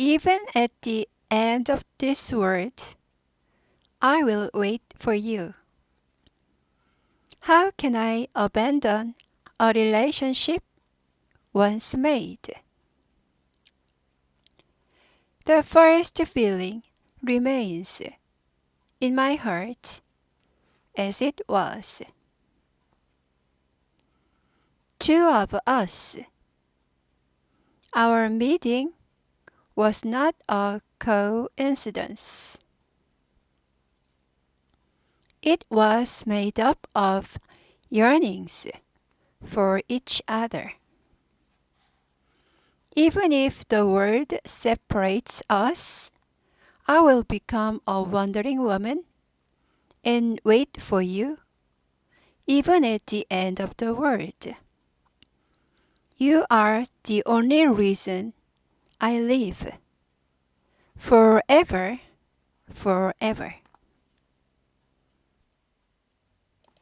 Even at the end of this world, I will wait for you. How can I abandon a relationship once made? The first feeling remains in my heart as it was. Two of us. Our meeting was not a coincidence. It was made up of yearnings for each other. Even if the world separates us, I will become a wandering woman and wait for you, even at the end of the world. You are the only reason I live. Forever, forever.